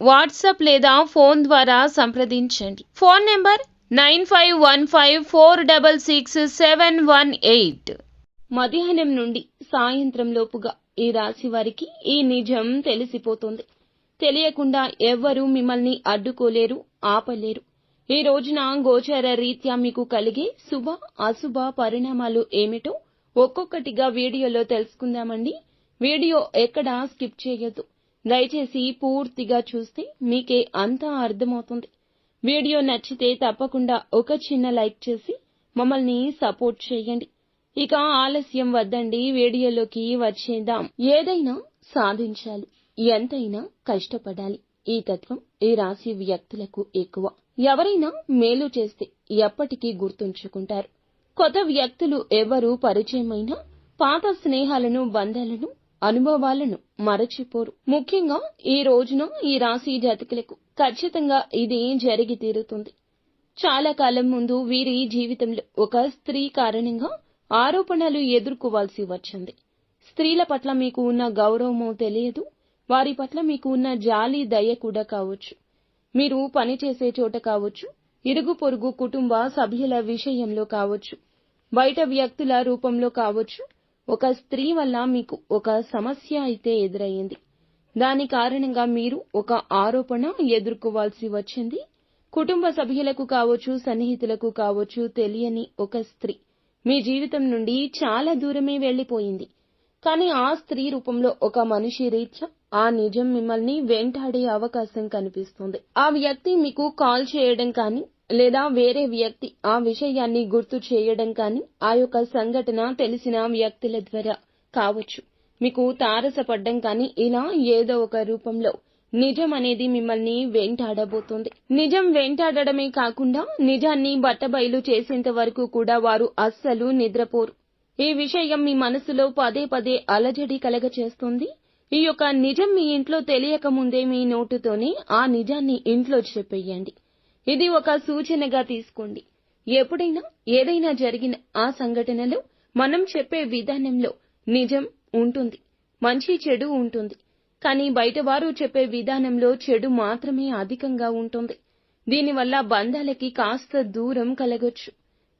WhatsApp లేదా phone ద్వారా సంప్రదించండి. Phone number nine five one five four double six seven one eight. మధ్యాహ్నం నుండి సాయంత్రం లోపుగా ఈ రాశి వారికి ఈ నిజం తెలిసిపోతుంది. తెలియకుండా ఎవ్వరూ మిమ్మల్ని అడ్డుకోలేరు ఆపలేరు. ఈ రోజున గోచార రీత్యా మీకు కలిగే శుభ అశుభ పరిణామాలు ఏమిటో ఒక్కొక్కటిగా వీడియోలో తెలుసుకుందామండి. వీడియో ఎక్కడా స్కిప్ చేయొద్దు. దయచేసి పూర్తిగా చూస్తే మీకే అంతా అర్థమవుతుంది. వీడియో నచ్చితే తప్పకుండా ఒక చిన్న లైక్ చేసి మమ్మల్ని సపోర్ట్ చేయండి. ఇక ఆలస్యం వద్దండి వీడియోలోకి వచ్చేద్దాం. ఏదైనా సాధించాలి ఎంతైనా కష్టపడాలి. ఈ తత్వం ఈ రాశి వ్యక్తులకు ఎక్కువ. ఎవరైనా మేలు చేస్తే ఎప్పటికీ గుర్తుంచుకుంటారు. కొత్త వ్యక్తులు ఎవరు పరిచయమైనా పాత స్నేహాలను బంధాలను అనుభవాలను మరచిపోరు. ముఖ్యంగా ఈ రోజున ఈ రాశి జాతకులకు ఖచ్చితంగా ఇది జరిగి తీరుతుంది. చాలా కాలం ముందు వీరి జీవితంలో ఒక స్త్రీ కారణంగా ఆరోపణలు ఎదుర్కోవాల్సి వచ్చింది. స్త్రీల పట్ల మీకు ఉన్న గౌరవమో తెలియదు వారి పట్ల మీకు ఉన్న జాలి దయ కూడా కావచ్చు. మీరు పనిచేసే చోట కావచ్చు ఇరుగు పొరుగు కుటుంబ సభ్యుల విషయంలో కావచ్చు బయట వ్యక్తుల రూపంలో కావచ్చు ఒక స్త్రీ వల్ల మీకు ఒక సమస్య అయితే ఎదురయ్యింది. దాని కారణంగా మీరు ఒక ఆరోపణ ఎదుర్కోవాల్సి వచ్చింది. కుటుంబ సభ్యులకు కావచ్చు సన్నిహితులకు కావచ్చు తెలియని ఒక స్త్రీ మీ జీవితం నుండి చాలా దూరమే వెళ్ళిపోయింది కానీ ఆ స్త్రీ రూపంలో ఒక మనిషి రీత్యా ఆ నిజం మిమ్మల్ని వెంటాడే అవకాశం కనిపిస్తుంది. ఆ వ్యక్తి మీకు కాల్ చేయడం కానీ లేదా వేరే వ్యక్తి ఆ విషయాన్ని గుర్తు చేయడం కానీ ఆ యొక్క సంఘటన తెలిసిన వ్యక్తుల ద్వారా కావచ్చు. మీకు తారసపడ్డం కానీ ఇలా ఏదో ఒక రూపంలో నిజం అనేది మిమ్మల్ని వెంటాడబోతుంది. నిజం వెంటాడడమే కాకుండా నిజాన్ని బట్టబయలు చేసేంత వరకు కూడా వారు అస్సలు నిద్రపోరు. ఈ విషయం మీ మనసులో పదే పదే అలజడి కలగచేస్తుంది. ఈ యొక్క నిజం మీ ఇంట్లో తెలియక ముందే మీ నోటుతోనే ఆ నిజాన్ని ఇంట్లో చెప్పేయండి. ఇది ఒక సూచనగా తీసుకోండి. ఎప్పుడైనా ఏదైనా జరిగిన ఆ సంఘటనలో మనం చెప్పే విధానంలో నిజం ఉంటుంది మంచి చెడు ఉంటుంది. కానీ బయటవారు చెప్పే విధానంలో చెడు మాత్రమే అధికంగా ఉంటుంది. దీనివల్ల బంధాలకి కాస్త దూరం కలగొచ్చు.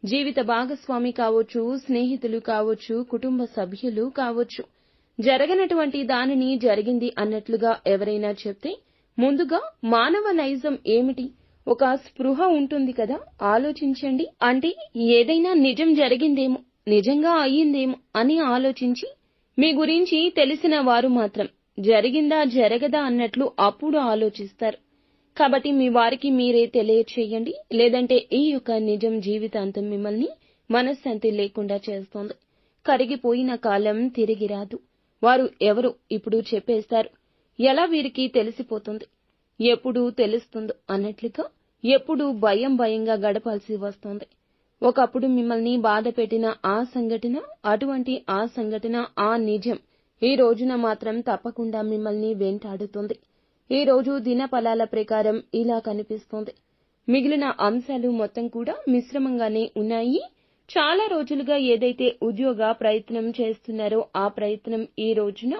జీవిత భాగస్వామి కావచ్చు స్నేహితులు కావచ్చు కుటుంబ సభ్యులు కావచ్చు. జరగనటువంటి దానిని జరిగింది అన్నట్లుగా ఎవరైనా చెప్తే ముందుగా మానవ నైజం ఏమిటి? ఒక స్పృహ ఉంటుంది కదా ఆలోచించండి. అంటే ఏదైనా నిజం జరిగిందేమో నిజంగా అయ్యిందేమో అని ఆలోచించి మీ గురించి తెలిసిన వారు మాత్రం జరిగిందా జరగదా అన్నట్లు అప్పుడు ఆలోచిస్తారు. కాబట్టి మీ వారికి మీరే తెలియచేయండి. లేదంటే ఈ యొక్క నిజం జీవితాంతం మిమ్మల్ని మనశ్శాంతి లేకుండా చేస్తోంది. కరిగిపోయిన కాలం తిరిగి రాదు. వారు ఎవరు ఇప్పుడు చెప్పేస్తారు. ఎలా వీరికి తెలిసిపోతుంది? ఎప్పుడు తెలుస్తుందో అన్నట్లుగా ఎప్పుడు భయం భయంగా గడపాల్సి వస్తోంది. ఒకప్పుడు మిమ్మల్ని బాధ పెట్టిన ఆ సంఘటన అటువంటి ఆ సంఘటన ఆ నిజం ఈ రోజున మాత్రం తప్పకుండా మిమ్మల్ని వెంటాడుతుంది. ఈ రోజు దినఫలాల ప్రకారం ఇలా కనిపిస్తోంది. మిగిలిన అంశాలు మొత్తం కూడా మిశ్రమంగానే ఉన్నాయి. చాలా రోజులుగా ఏదైతే ఉద్యోగ ప్రయత్నం చేస్తున్నారో ఆ ప్రయత్నం ఈ రోజున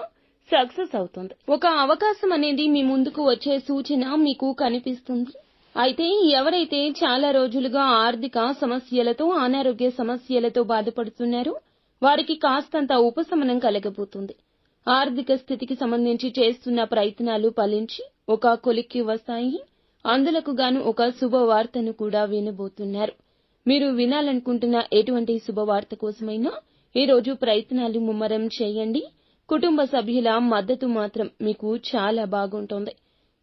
సక్సెస్ అవుతుంది. ఒక అవకాశం అనేది మీ ముందుకు వచ్చే సూచన మీకు కనిపిస్తుంది? అయితే ఎవరైతే చాలా రోజులుగా ఆర్థిక సమస్యలతో అనారోగ్య సమస్యలతో బాధపడుతున్నారో వారికి కాస్తంత ఉపశమనం కలగబోతుంది. ఆర్థిక స్థితికి సంబంధించి చేస్తున్న ప్రయత్నాలు ఫలించి ఒక కొలిక్కి వస్తాయి. అందులకు గాను ఒక శుభవార్తను కూడా వినబోతున్నారు. మీరు వినాలనుకుంటున్న ఎటువంటి శుభవార్త కోసమైనా ఈరోజు ప్రయత్నాలు ముమ్మరం చేయండి. కుటుంబ సభ్యుల మద్దతు మాత్రం మీకు చాలా బాగుంటుంది.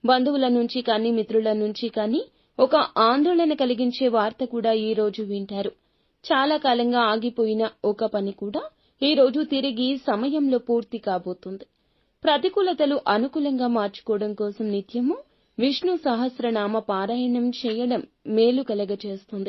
బంధువుల నుంచి కానీ మిత్రుల నుంచి కానీ ఒక ఆందోళన కలిగించే వార్త కూడా ఈ రోజు వింటారు. చాలా కాలంగా ఆగిపోయిన ఒక పని కూడా ఈ రోజు తిరిగి సమయంలో పూర్తి కాబోతుంది. ప్రతికూలతలు అనుకూలంగా మార్చుకోవడం కోసం నిత్యము విష్ణు సహస్రనామ పారాయణం చేయడం మేలు కలగచేస్తుంది